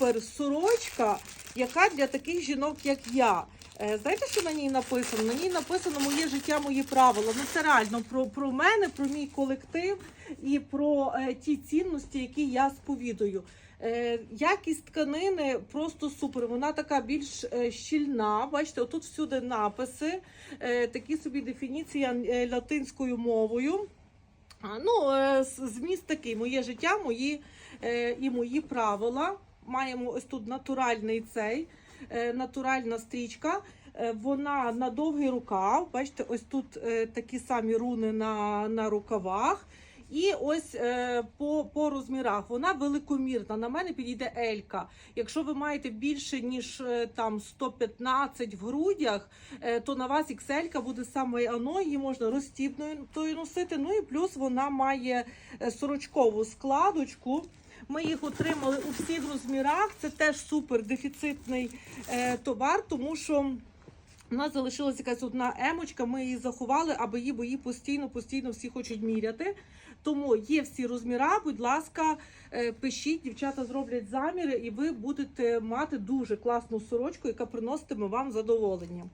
супер сорочка, яка для таких жінок, як я. Е, Знаєте, що на ній написано? На ній написано моє життя, мої правила. Ну це реально про, про мене, про мій колектив і про е, ті цінності, які я сповідую. Е, якість тканини просто супер. Вона така більш е, щільна. Бачите, отут всюди написи, е, такі собі дефініція е, латинською мовою. А, ну, е, зміст такий: моє життя, мої е, і мої правила. Маємо ось тут натуральний цей, е, натуральна стрічка. Е, Вона на довгий рукав. Бачите, ось тут е, такі самі руни на, на рукавах. І ось по, по розмірах вона великомірна. На мене підійде Елька. Якщо ви маєте більше ніж там 115 в грудях, то на вас XL буде саме оно, її можна розстібною носити. Ну і плюс вона має сорочкову складочку. Ми їх отримали у всіх розмірах. Це теж супер дефіцитний е, товар, тому що. У нас залишилася якась одна емочка, ми її заховали, аби її, бо її постійно, постійно всі хочуть міряти. Тому є всі розміра. Будь ласка, е, пишіть, дівчата зроблять заміри, і ви будете мати дуже класну сорочку, яка приноситиме вам задоволення.